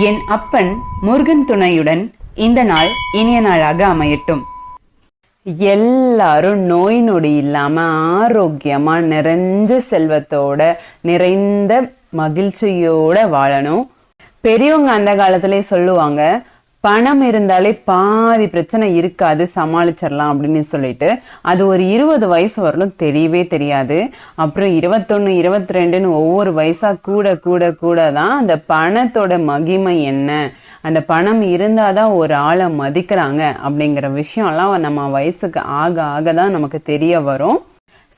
என் அப்பன் முருகன் துணையுடன் இந்த நாள் இனிய நாளாக அமையட்டும். எல்லாரும் நோய் நொடி இல்லாம ஆரோக்கியமா நிறைஞ்ச செல்வத்தோட நிறைந்த மகிழ்ச்சியோட வாழணும். பெரியவங்க அந்த காலத்திலே சொல்லுவாங்க பணம் இருந்தாலே பாதி பிரச்சனை இருக்காது சமாளிச்சிடலாம் அப்படின்னு சொல்லிட்டு. அது ஒரு இருபது வயசு வரலும் தெரியவே தெரியாது. அப்புறம் இருபத்தொன்னு இருபத்தி ரெண்டுன்னு ஒவ்வொரு வயசா கூட கூட கூட தான் அந்த பணத்தோட மகிமை என்ன? அந்த பணம் இருந்தாதான் ஒரு ஆளை மதிக்கிறாங்க அப்படிங்கிற விஷயம்லாம் நம்ம வயசுக்கு ஆக ஆக தான் நமக்கு தெரிய வரும்.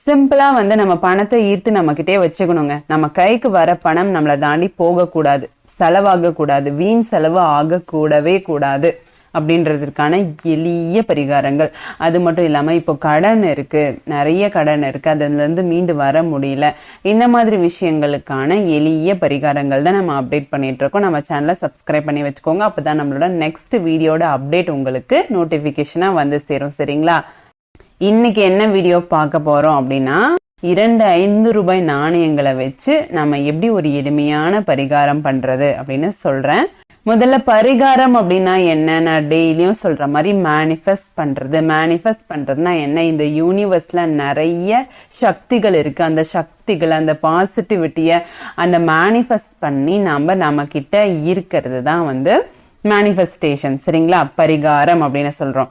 சிம்பிளா வந்து நம்ம பணத்தை ஈர்த்து நம்ம கிட்டே வச்சுக்கணுங்க. நம்ம கைக்கு வர பணம் நம்மளை தாண்டி போகக்கூடாது. செலவாக கூடாது வீண் செலவு ஆகக்கூடவே கூடாது. அப்படின்றதுக்கான எளிய பரிகாரங்கள். அது மட்டும் இல்லாம இப்போ கடன் இருக்கு. நிறைய கடன் இருக்கு. அதுல இருந்து மீண்டு வர முடியல. இந்த மாதிரி விஷயங்களுக்கான எளிய பரிகாரங்கள் தான் நம்ம அப்டேட் பண்ணிட்டு இருக்கோம் நம்ம சேனலை சப்ஸ்கிரைப் பண்ணி வச்சுக்கோங்க. அப்பதான் நம்மளோட நெக்ஸ்ட் வீடியோட அப்டேட் உங்களுக்கு நோட்டிபிகேஷனா வந்து சேரும். சரிங்களா? இன்னைக்கு என்ன வீடியோ பார்க்க போறோம் அப்படின்னா இரண்டு ஐந்து ரூபாய் நாணயங்களை வச்சு நம்ம எப்படி ஒரு எளிமையான பரிகாரம் பண்றது அப்படின்னு சொல்றேன். முதல்ல பரிகாரம் அப்படின்னா என்ன? நான் டெய்லியும் சொல்ற மாதிரி மேனிஃபெஸ்ட் பண்றது. மேனிஃபெஸ்ட் பண்றதுனா என்ன? இந்த யூனிவர்ஸ்ல நிறைய சக்திகள் இருக்கு. அந்த சக்திகள் அந்த பாசிட்டிவிட்டிய அந்த மேனிஃபெஸ்ட் பண்ணி நம்ம நம்ம கிட்ட இருக்கிறது தான் வந்து மேனிஃபெஸ்டேஷன் சரிங்களா? பரிகாரம் அப்படின்னு சொல்றோம்.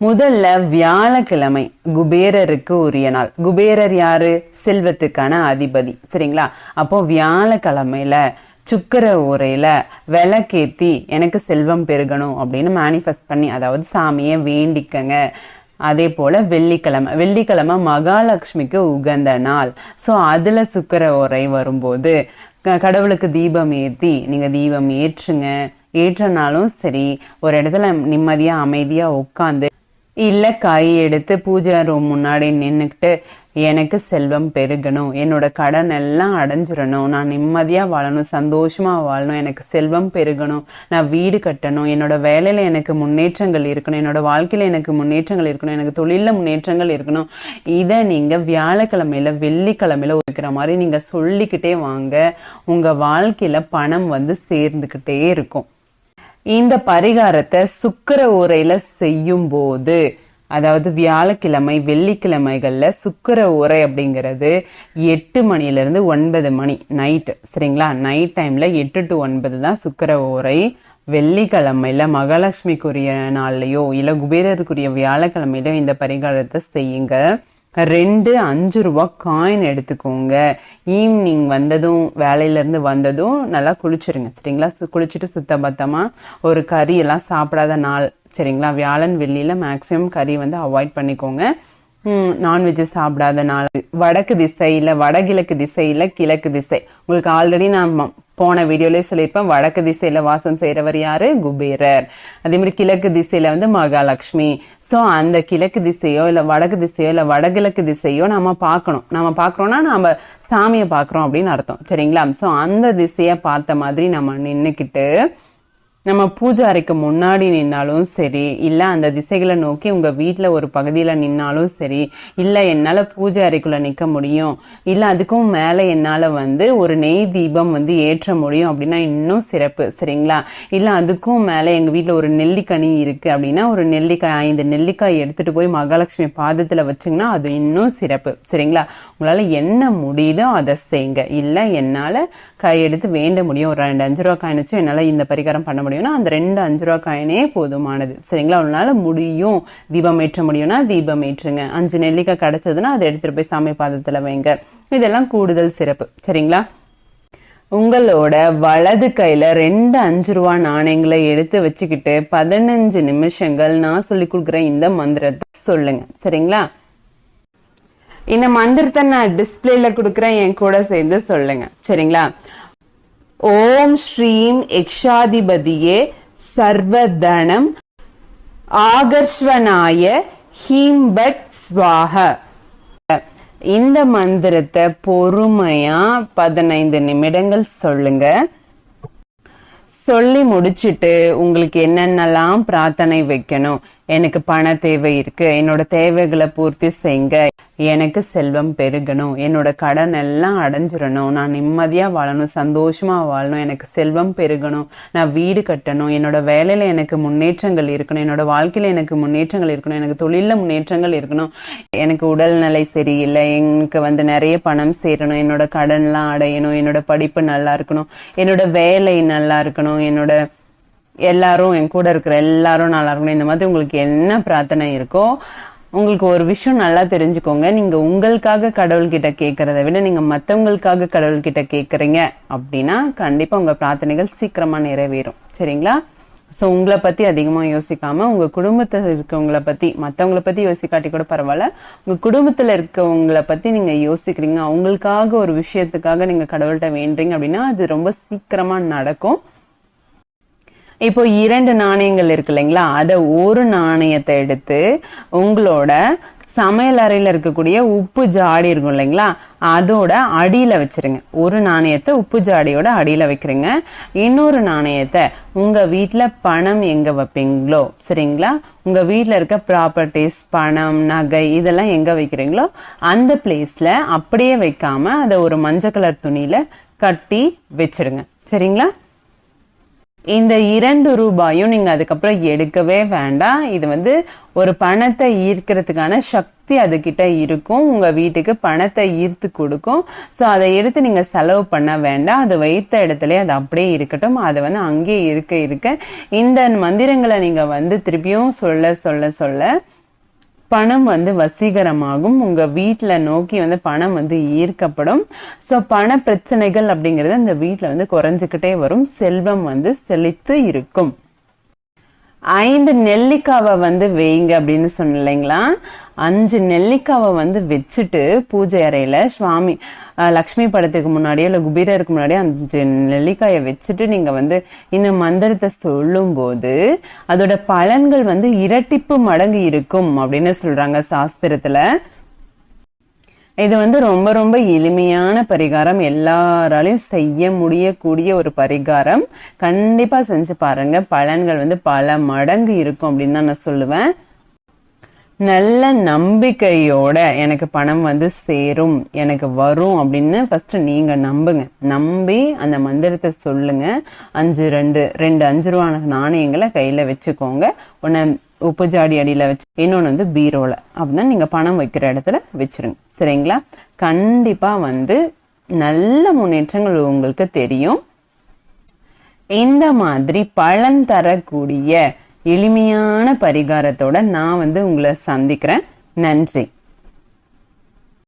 முதல்ல வியாழக்கிழமை குபேரருக்கு உரிய நாள். குபேரர் யாரு? செல்வத்துக்கான அதிபதி. சரிங்களா? அப்போ வியாழக்கிழமையில சுக்கர உரையில விளக்கேத்தி எனக்கு செல்வம் பெருகணும் அப்படின்னு மேனிஃபெஸ்ட் பண்ணி அதாவது சாமியை வேண்டிக்கங்க. அதே போல வெள்ளிக்கிழமை வெள்ளிக்கிழமை மகாலட்சுமிக்கு உகந்த நாள். ஸோ அதுல சுக்கர உரை வரும்போது கடவுளுக்கு தீபம் ஏத்தி நீங்க தீபம் ஏற்றுங்க. ஏற்றனாலும் சரி ஒரு இடத்துல நிம்மதியாக அமைதியா உட்காந்து இல்லை காய் எடுத்து பூஜை ரூம் முன்னாடி நின்றுக்கிட்டு எனக்கு செல்வம் பெருகணும் என்னோட கடன் எல்லாம் அடைஞ்சிடணும் நான் நிம்மதியாக வாழணும் சந்தோஷமாக வாழணும் எனக்கு செல்வம் பெருகணும் நான் வீடு கட்டணும் என்னோட வேலையில் எனக்கு முன்னேற்றங்கள் இருக்கணும் என்னோட வாழ்க்கையில் எனக்கு முன்னேற்றங்கள் இருக்கணும் எனக்கு தொழிலில் முன்னேற்றங்கள் இருக்கணும். இதை நீங்கள் வியாழக்கிழமையில வெள்ளிக்கிழமையில் ஒதுக்கிற மாதிரி நீங்கள் சொல்லிக்கிட்டே வாங்க. உங்கள் வாழ்க்கையில் பணம் வந்து சேர்ந்துக்கிட்டே இருக்கும். இந்த பரிகாரத்தை சுக்கிர உரையில செய்யும் போது அதாவது வியாழக்கிழமை வெள்ளிக்கிழமைகளில் சுக்கிர உரை அப்படிங்கிறது எட்டு மணிலேருந்து ஒன்பது மணி நைட்டு சரிங்களா? நைட் டைமில் எட்டு டு ஒன்பது தான் சுக்கிர உரை. வெள்ளிக்கிழமையில் மகாலட்சுமிக்குரிய நாள்லையோ இல்லை குபேரருக்குரிய வியாழக்கிழமையிலோ இந்த பரிகாரத்தை செய்யுங்க. ரெண்டு அஞ்சு ரூபா காயின் எடுத்துக்கோங்க. ஈவினிங் வந்ததும் வேலையிலேருந்து வந்ததும் நல்லா குளிச்சிருங்க சரிங்களா? சு- குளிச்சுட்டு சுத்த பத்தமாக ஒரு கறியெல்லாம் சாப்பிடாத நாள் சரிங்களா? வியாழன் வெள்ளியில் மேக்சிமம் கறி வந்து அவாய்ட் பண்ணிக்கோங்க. நான்வெஜ் சாப்பிடாத நாள். வடக்கு திசையில வடகிழக்கு திசையில கிழக்கு திசை. உங்களுக்கு ஆல்ரெடி நான் போன வீடியோலயே சொல்லியிருப்பேன். வடக்கு திசையில வாசம் செய்யறவர் யாரு? குபேரர். அதே மாதிரி கிழக்கு திசையில வந்து மகாலட்சுமி. ஸோ அந்த கிழக்கு திசையோ இல்ல வடக்கு திசையோ இல்ல வடகிழக்கு திசையோ நம்ம பார்க்கணும். நம்ம பார்க்கறோம்னா நம்ம சாமியை பார்க்கறோம் அப்படின்னு அர்த்தம். சரிங்களா? ஸோ அந்த திசையை பார்த்த மாதிரி நம்ம நின்றுக்கிட்டு நம்ம பூஜை அறைக்கு முன்னாடி நின்னாலும் சரி இல்லை அந்த திசைகளை நோக்கி உங்கள் வீட்டில் ஒரு பகுதியில் நின்னாலும் சரி இல்லை என்னால் பூஜை அறைக்குள்ளே நிற்க முடியும் இல்லை அதுக்கும் மேலே என்னால் வந்து ஒரு நெய் தீபம் வந்து ஏற்ற முடியும் அப்படின்னா இன்னும் சிறப்பு சரிங்களா? இல்லை அதுக்கும் மேலே எங்கள் வீட்டில் ஒரு நெல்லிக்கனி இருக்குது அப்படின்னா ஒரு நெல்லிக்காய் ஐந்து நெல்லிக்காய் எடுத்துகிட்டு போய் மகாலட்சுமி பாதத்தில் வச்சீங்கன்னா அது இன்னும் சிறப்பு சரிங்களா? உங்களால் என்ன முடியுதோ அதை செய்யுங்க. இல்லை என்னால் கை எடுத்து வேண்ட முடியும். ஒரு ரெண்டு அஞ்சு ரூபா காயின் என்னால் இந்த பரிகாரம் பண்ண முடியும். முடியும்னா அந்த ரெண்டு அஞ்சு ரூபா காயினே போதுமானது. சரிங்களா? உங்களால முடியும். தீபம் ஏற்ற முடியும்னா தீபம் ஏற்றுங்க. அஞ்சு நெல்லிக்காய் கிடைச்சதுன்னா அதை எடுத்துட்டு போய் சாமி பாதத்துல வைங்க. இதெல்லாம் கூடுதல் சிறப்பு. சரிங்களா? உங்களோட வலது கையில ரெண்டு அஞ்சு ரூபா நாணயங்களை எடுத்து வச்சுக்கிட்டு பதினஞ்சு நிமிஷங்கள் நான் சொல்லி கொடுக்குற இந்த மந்திரத்தை சொல்லுங்க. சரிங்களா? இந்த மந்திரத்தை நான் டிஸ்பிளேல கொடுக்குறேன் என் கூட சேர்ந்து சொல்லுங்க. சரிங்களா? ஓம் ஸ்ரீம் யக்ஷாதிபதியே சர்வதனம் ஆகர்ஷ்வனாய ஹீம்பட் ஸ்வாக இந்த மந்திரத்தை பொறுமையா பதினைந்து நிமிடங்கள் சொல்லுங்க. சொல்லி முடிச்சிட்டு உங்களுக்கு என்னென்னலாம் பிரார்த்தனை வைக்கணும். எனக்கு பண தேவை இருக்கு. என்னோட தேவைகளை பூர்த்தி செய்யுங்க எனக்கு செல்வம் பெருகணும். என்னோட கடன் எல்லாம் அடைஞ்சிடணும். நான் நிம்மதியா வாழணும் சந்தோஷமா வாழணும். எனக்கு செல்வம் பெருகணும். நான் வீடு கட்டணும். என்னோட வேலையில எனக்கு முன்னேற்றங்கள் இருக்கணும். என்னோட வாழ்க்கையில எனக்கு முன்னேற்றங்கள் இருக்கணும். எனக்கு தொழில முன்னேற்றங்கள் இருக்கணும். எனக்கு உடல்நிலை சரியில்லை. எனக்கு வந்து நிறைய பணம் சேரணும். என்னோட கடன்லாம் அடையணும். என்னோட படிப்பு நல்லா இருக்கணும். என்னோட வேலை நல்லா இருக்கணும். என்னோட எல்லாரும் என் கூட இருக்கிற எல்லாரும் நல்லா இருக்கணும் இந்த மாதிரி உங்களுக்கு என்ன பிரார்த்தனை இருக்கோ உங்களுக்கு ஒரு விஷயம் நல்லா தெரிஞ்சுக்கோங்க. நீங்க உங்களுக்காக கடவுள்கிட்ட கேட்கறத விட நீங்க மற்றவங்களுக்காக கடவுள்கிட்ட கேட்குறீங்க அப்படின்னா கண்டிப்பா உங்க பிரார்த்தனைகள் சீக்கிரமா நிறைவேறும். சரிங்களா? ஸோ உங்களை பத்தி அதிகமாக யோசிக்காம உங்க குடும்பத்தில் இருக்கவங்கள பத்தி மற்றவங்கள பத்தி யோசிக்காட்டி கூட பரவாயில்ல. உங்க குடும்பத்தில் இருக்கவங்கள பத்தி நீங்க யோசிக்கிறீங்க. அவங்களுக்காக ஒரு விஷயத்துக்காக நீங்க கடவுள்கிட்ட வேண்டுறீங்க அப்படின்னா அது ரொம்ப சீக்கிரமா நடக்கும். இப்போ இரண்டு நாணயங்கள் இருக்கு இல்லைங்களா? அதை ஒரு நாணயத்தை எடுத்து உங்களோட சமையல் அறையில் இருக்கக்கூடிய உப்பு ஜாடி இருக்கும் இல்லைங்களா? அதோட அடியில் வச்சிருங்க. ஒரு நாணயத்தை உப்பு ஜாடியோட அடியில் வைக்கிறீங்க. இன்னொரு நாணயத்தை உங்கள் வீட்டில் பணம் எங்கே வைப்பீங்களோ? சரிங்களா? உங்கள் வீட்டில் இருக்க ப்ராப்பர்ட்டிஸ் பணம் நகை இதெல்லாம் எங்கே வைக்கிறீங்களோ? அந்த பிளேஸில் அப்படியே வைக்காமல் அதை ஒரு மஞ்சள் கலர் துணியில் கட்டி வச்சிருங்க. சரிங்களா? இந்த இரண்டு ரூபாயும் நீங்கள் அதுக்கப்புறம் எடுக்கவே வேண்டாம். இது வந்து ஒரு பணத்தை ஈர்க்கிறதுக்கான சக்தி அதுக்கிட்ட இருக்கும். உங்கள் வீட்டுக்கு பணத்தை ஈர்த்து கொடுக்கும். ஸோ அதை எடுத்து நீங்கள் செலவு பண்ண வேண்டாம். அது வைத்த இடத்துல அது அப்படியே இருக்கட்டும். அது வந்து அங்கேயே இருக்க இருக்க இந்த மந்திரங்களை நீங்கள் வந்து திருப்பியும் சொல்ல சொல்ல சொல்ல பணம் வந்து வசீகரமாகும். உங்க வீட்டில் நோக்கி வந்து பணம் வந்து ஈர்க்கப்படும். ஸோ பண பிரச்சனைகள் அப்படிங்கிறது அந்த வீட்டில் வந்து குறைஞ்சிக்கிட்டே வரும். செல்வம் வந்து செழித்து இருக்கும். ஐந்து நெல்லிக்காவை வந்து வெய்ங்க அப்படின்னு சொன்ன இல்லைங்களா? அஞ்சு நெல்லிக்காவை வந்து வச்சுட்டு பூஜை அறையில் சுவாமி லக்ஷ்மி படத்துக்கு முன்னாடியோ இல்லை குபீரருக்கு முன்னாடியோ அஞ்சு நெல்லிக்காயை வச்சுட்டு நீங்கள் வந்து இந்த மந்திரத்தை சொல்லும்போது அதோட பலன்கள் வந்து இரட்டிப்பு மடங்கு இருக்கும் அப்படின்னு சொல்கிறாங்க சாஸ்திரத்தில். இது வந்து ரொம்ப ரொம்ப எளிமையான பரிகாரம். எல்லாராலையும் செய்ய முடியக்கூடிய ஒரு பரிகாரம். கண்டிப்பாக செஞ்சு பாருங்கள் பலன்கள் வந்து பல மடங்கு இருக்கும் அப்படின்னு தான் நான் சொல்லுவேன். நல்ல நம்பிக்கையோட எனக்கு பணம் வந்து சேரும் எனக்கு வரும் அப்படின்னு ஃபஸ்ட்டு நீங்கள் நம்புங்க. நம்பி அந்த மந்திரத்தை சொல்லுங்கள் அஞ்சு ரெண்டு ரெண்டு அஞ்சு ரூபா நாணயங்களை கையில் வச்சுக்கோங்க. உன்னை உப்பு ஜாடி அடியில வச்சு இன்னொன்று வந்து பீரோல. அப்படின்னா நீங்க பணம் வைக்கிற இடத்துல வச்சிருங்க. சரிங்களா? கண்டிப்பா வந்து நல்ல முன்னேற்றங்கள் உங்களுக்கு தெரியும். இந்த மாதிரி பலன் தரக்கூடிய எளிமையான பரிகாரத்தோட நான் வந்து உங்களை சந்திக்கிறேன். நன்றி.